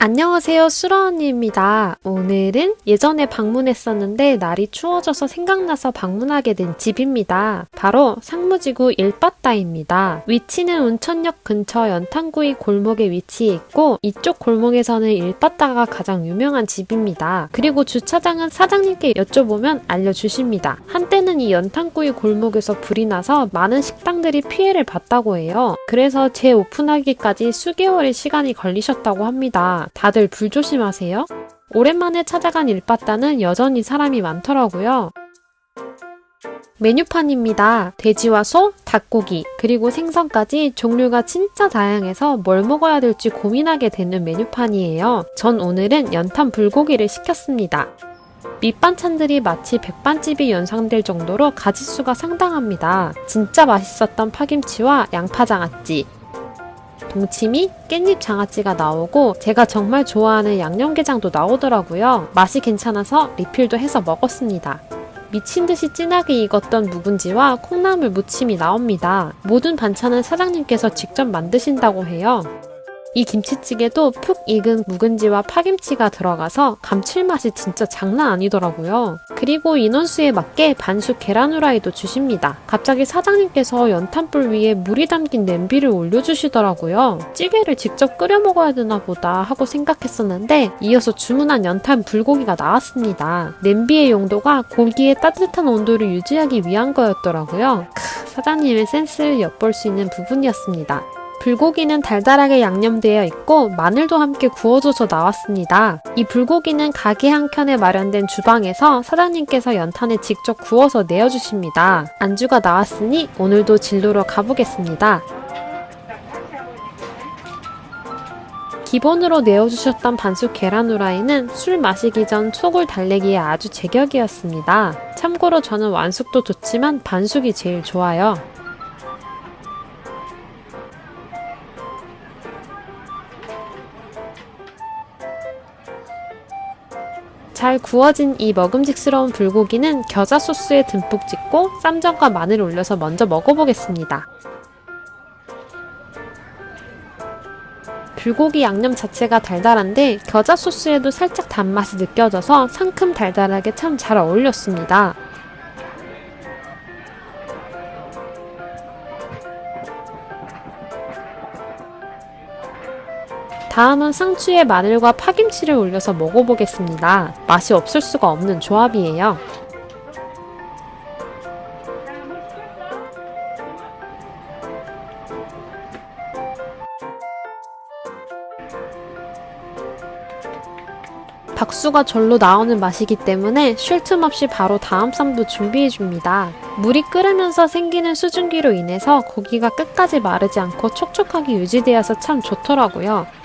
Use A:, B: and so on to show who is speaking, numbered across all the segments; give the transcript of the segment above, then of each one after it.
A: 안녕하세요, 수라 언니입니다. 오늘은 예전에 방문했었는데 날이 추워져서 생각나서 방문하게 된 집입니다. 바로 상무지구 일바따입니다. 위치는 운천역 근처 연탄구이 골목에 위치해 있고 이쪽 골목에서는 일바따가 가장 유명한 집입니다. 그리고 주차장은 사장님께 여쭤보면 알려주십니다. 한때는 이 연탄구이 골목에서 불이 나서 많은 식당들이 피해를 봤다고 해요. 그래서 재오픈하기까지 수개월의 시간이 걸리셨다고 합니다. 다들 불 조심하세요. 오랜만에 찾아간 일바따는 여전히 사람이 많더라고요. 메뉴판입니다. 돼지와 소, 닭고기, 그리고 생선까지 종류가 진짜 다양해서 뭘 먹어야 될지 고민하게 되는 메뉴판이에요. 전 오늘은 연탄 불고기를 시켰습니다. 밑반찬들이 마치 백반집이 연상될 정도로 가짓수가 상당합니다. 진짜 맛있었던 파김치와 양파장아찌, 동치미, 깻잎 장아찌가 나오고 제가 정말 좋아하는 양념게장도 나오더라고요. 맛이 괜찮아서 리필도 해서 먹었습니다. 미친 듯이 진하게 익었던 묵은지와 콩나물 무침이 나옵니다. 모든 반찬은 사장님께서 직접 만드신다고 해요. 이 김치찌개도 푹 익은 묵은지와 파김치가 들어가서 감칠맛이 진짜 장난 아니더라고요. 그리고 인원수에 맞게 반숙 계란 후라이도 주십니다. 갑자기 사장님께서 연탄불 위에 물이 담긴 냄비를 올려주시더라고요. 찌개를 직접 끓여 먹어야 되나 보다 하고 생각했었는데 이어서 주문한 연탄 불고기가 나왔습니다. 냄비의 용도가 고기의 따뜻한 온도를 유지하기 위한 거였더라고요. 크, 사장님의 센스를 엿볼 수 있는 부분이었습니다. 불고기는 달달하게 양념되어 있고 마늘도 함께 구워져서 나왔습니다. 이 불고기는 가게 한켠에 마련된 주방에서 사장님께서 연탄에 직접 구워서 내어주십니다. 안주가 나왔으니 오늘도 진로로 가보겠습니다. 기본으로 내어주셨던 반숙 계란 후라이는 술 마시기 전 속을 달래기에 아주 제격이었습니다. 참고로 저는 완숙도 좋지만 반숙이 제일 좋아요. 잘 구워진 이 먹음직스러운 불고기는 겨자 소스에 듬뿍 찍고 쌈장과 마늘 올려서 먼저 먹어보겠습니다. 불고기 양념 자체가 달달한데 겨자 소스에도 살짝 단맛이 느껴져서 상큼 달달하게 참 잘 어울렸습니다. 다음은 상추에 마늘과 파김치를 올려서 먹어보겠습니다. 맛이 없을 수가 없는 조합이에요. 박수가 절로 나오는 맛이기 때문에 쉴 틈 없이 바로 다음 쌈도 준비해줍니다. 물이 끓으면서 생기는 수증기로 인해서 고기가 끝까지 마르지 않고 촉촉하게 유지되어서 참 좋더라고요.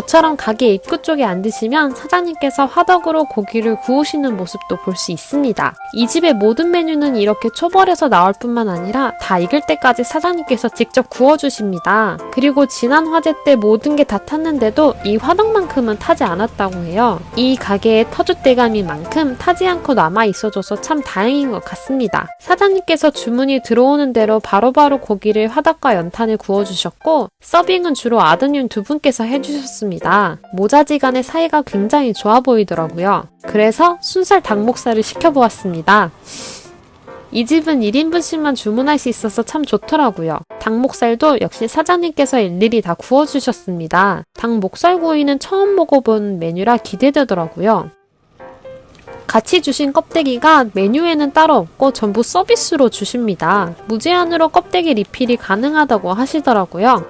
A: 저처럼 가게 입구 쪽에 앉으시면 사장님께서 화덕으로 고기를 구우시는 모습도 볼 수 있습니다. 이 집의 모든 메뉴는 이렇게 초벌해서 나올 뿐만 아니라 다 익을 때까지 사장님께서 직접 구워주십니다. 그리고 지난 화재 때 모든 게 다 탔는데도 이 화덕만 큼은 타지 않았다고 해요. 이 가게의 터줏대감인 만큼 타지 않고 남아 있어줘서 참 다행인 것 같습니다. 사장님께서 주문이 들어오는 대로 바로바로 고기를 화덕과 연탄을 구워주셨고 서빙은 주로 아드님 두 분께서 해주셨습니다. 모자지간의 사이가 굉장히 좋아 보이더라고요. 그래서 순살 닭목살을 시켜보았습니다. 이 집은 1인분씩만 주문할 수 있어서 참 좋더라고요. 닭목살도 역시 사장님께서 일일이 다 구워주셨습니다. 닭목살구이는 처음 먹어본 메뉴라 기대되더라고요. 같이 주신 껍데기가 메뉴에는 따로 없고 전부 서비스로 주십니다. 무제한으로 껍데기 리필이 가능하다고 하시더라고요.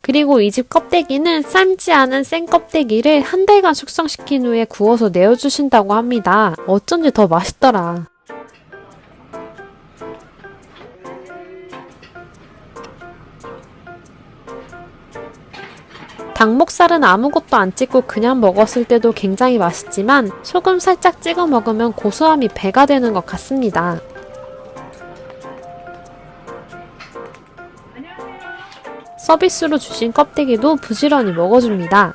A: 그리고 이 집 껍데기는 삶지 않은 생 껍데기를 한 달간 숙성시킨 후에 구워서 내어주신다고 합니다. 어쩐지 더 맛있더라. 닭목살은 아무것도 안 찍고 그냥 먹었을 때도 굉장히 맛있지만 소금 살짝 찍어 먹으면 고소함이 배가 되는 것 같습니다. 서비스로 주신 껍데기도 부지런히 먹어줍니다.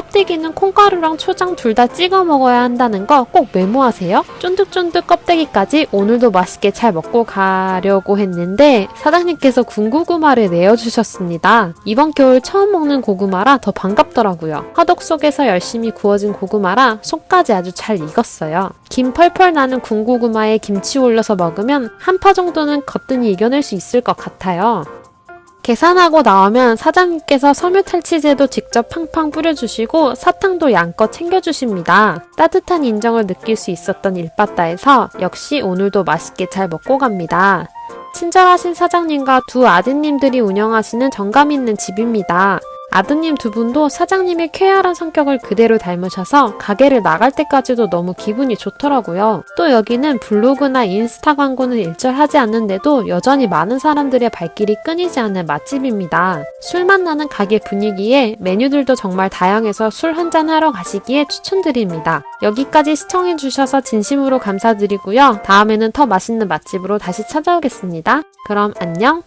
A: 껍데기는 콩가루랑 초장 둘 다 찍어 먹어야 한다는 거 꼭 메모하세요. 쫀득쫀득 껍데기까지 오늘도 맛있게 잘 먹고 가려고 했는데 사장님께서 군고구마를 내어주셨습니다. 이번 겨울 처음 먹는 고구마라 더 반갑더라고요. 화덕 속에서 열심히 구워진 고구마라 속까지 아주 잘 익었어요. 김 펄펄 나는 군고구마에 김치 올려서 먹으면 한 파 정도는 거뜬히 이겨낼 수 있을 것 같아요. 계산하고 나오면 사장님께서 섬유 탈취제도 직접 팡팡 뿌려주시고 사탕도 양껏 챙겨주십니다. 따뜻한 인정을 느낄 수 있었던 일바따에서 역시 오늘도 맛있게 잘 먹고 갑니다. 친절하신 사장님과 두 아드님들이 운영하시는 정감 있는 집입니다. 아드님 두 분도 사장님의 쾌활한 성격을 그대로 닮으셔서 가게를 나갈 때까지도 너무 기분이 좋더라고요. 또 여기는 블로그나 인스타 광고는 일절하지 않는데도 여전히 많은 사람들의 발길이 끊이지 않는 맛집입니다. 술 만나는 가게 분위기에 메뉴들도 정말 다양해서 술 한잔 하러 가시기에 추천드립니다. 여기까지 시청해주셔서 진심으로 감사드리고요. 다음에는 더 맛있는 맛집으로 다시 찾아오겠습니다. 그럼 안녕!